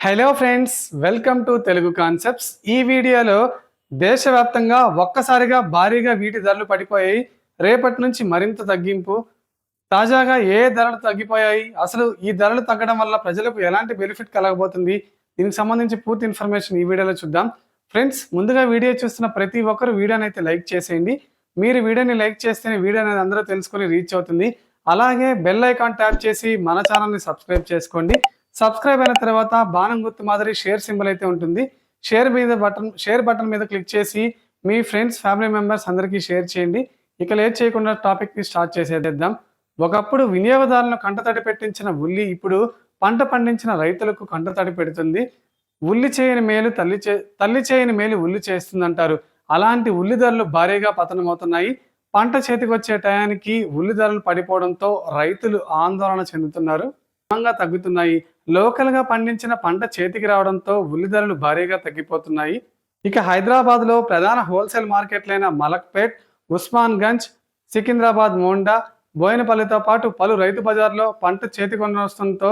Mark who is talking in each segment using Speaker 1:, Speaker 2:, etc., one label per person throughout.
Speaker 1: Hello friends welcome to Telugu concepts ఈ వీడియోలో దేశవ్యాప్తంగా ఒక్కసారిగా భారీగా వీటి ధరలు పడిపోయాయి రేపటి నుంచి మరింత తగ్గింపు. తాజాగా ఏ ధరలు తగ్గిపోయాయి? అసలు ఈ ధరలు తగ్గడం వల్ల ప్రజలకు ఎలాంటి బెనిఫిట్ కలగబోతుంది? దీనికి సంబంధించి పూర్తి ఇన్ఫర్మేషన్ ఈ వీడియోలో చూద్దాం. ఫ్రెండ్స్ ముందుగా వీడియో చూస్తున్న ప్రతి ఒక్కరు వీడియోని అయితే లైక్ చేసేయండి. మీరు వీడియోని లైక్ చేస్తేనే వీడియో అనేది అందరూ తెలుసుకొని రీచ్ అవుతుంది. అలాగే బెల్ ఐకాన్ ట్యాప్ చేసి మన ఛానల్ని సబ్స్క్రైబ్ చేసుకోండి. సబ్స్క్రైబ్ అయిన తర్వాత బాణం గుర్తు మాదిరి షేర్ సింబల్ అయితే ఉంటుంది. షేర్ మీద బటన్ షేర్ బటన్ మీద క్లిక్ చేసి మీ ఫ్రెండ్స్ ఫ్యామిలీ మెంబర్స్ అందరికీ షేర్ చేయండి. ఇక లేట్ చేయకుండా టాపిక్ని స్టార్ట్ చేసేద్దాం. ఒకప్పుడు వినియోగదారులను కంటతడి పెట్టించిన ఉల్లి ఇప్పుడు పంట పండించిన రైతులకు కంటతడి పెడుతుంది. ఉల్లి చేయని మేలు తల్లి చే తల్లి చేయని మేలు ఉల్లి చేస్తుందంటారు. అలాంటి ఉల్లి ధరలు భారీగా పతనమవుతున్నాయి. పంట చేతికొచ్చే టయానికి ఉల్లి ధరలు పడిపోవడంతో రైతులు ఆందోళన చెందుతున్నారు. క్రమంగా తగ్గుతున్నాయి. లోకల్గా పండించిన పంట చేతికి రావడంతో ఉల్లి ధరలు భారీగా తగ్గిపోతున్నాయి. ఇక హైదరాబాద్లో ప్రధాన హోల్సేల్ మార్కెట్లైన మలక్పేట్ ఉస్మాన్ గంజ్ సికింద్రాబాద్ మోండా బోయినపల్లితో పాటు పలు రైతు బజార్లో పంట చేతికొనవడంతో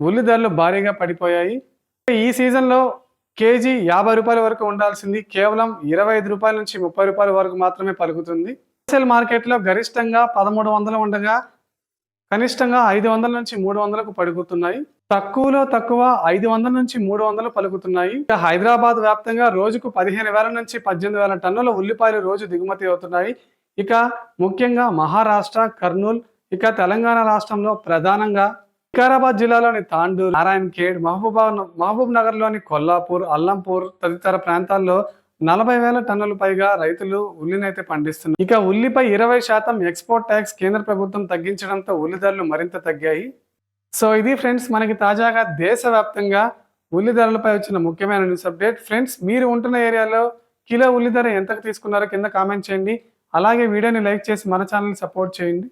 Speaker 1: ఉల్లి ధరలు భారీగా పడిపోయాయి. ఈ సీజన్లో కేజీ యాభై రూపాయల వరకు ఉండాల్సింది. కేవలం ఇరవై ఐదు రూపాయల నుంచి ముప్పై రూపాయల వరకు మాత్రమే పలుకుతుంది. హోల్సేల్ మార్కెట్లో గరిష్టంగా పదమూడు వందలు ఉండగా కనిష్టంగా ఐదు వందల నుంచి మూడు వందలకు పలుకుతున్నాయి. తక్కువలో తక్కువ ఐదు వందల నుంచి మూడు వందలు పలుకుతున్నాయి. హైదరాబాద్ వ్యాప్తంగా రోజుకు పదిహేను వేల నుంచి పద్దెనిమిది వేల టన్నుల ఉల్లిపాయలు రోజు దిగుమతి అవుతున్నాయి. ఇక ముఖ్యంగా మహారాష్ట్ర కర్నూలు ఇక తెలంగాణ రాష్ట్రంలో ప్రధానంగా వికారాబాద్ జిల్లాలోని తాండూరు నారాయణ ఖేడ్ మహబూబా మహబూబ్ నగర్లోని కొల్లాపూర్ అల్లంపూర్ తదితర ప్రాంతాల్లో నలభై వేల టన్నులు పైగా రైతులు ఉల్లినైతే పండిస్తున్నారు. ఇక ఉల్లిపై ఇరవై శాతం ఎక్స్పోర్ట్ ట్యాక్స్ కేంద్ర ప్రభుత్వం తగ్గించడంతో ఉల్లి ధరలు మరింత తగ్గాయి. సో ఇది ఫ్రెండ్స్ మనకి తాజాగా దేశవ్యాప్తంగా ఉల్లి ధరలపై వచ్చిన ముఖ్యమైన న్యూస్ అప్డేట్. ఫ్రెండ్స్ మీరు ఉంటున్న ఏరియాలో కిలో ఉల్లి ధర ఎంతకు తీసుకున్నారో కింద కామెంట్ చేయండి. అలాగే వీడియోని లైక్ చేసి మన ఛానల్ సపోర్ట్ చేయండి.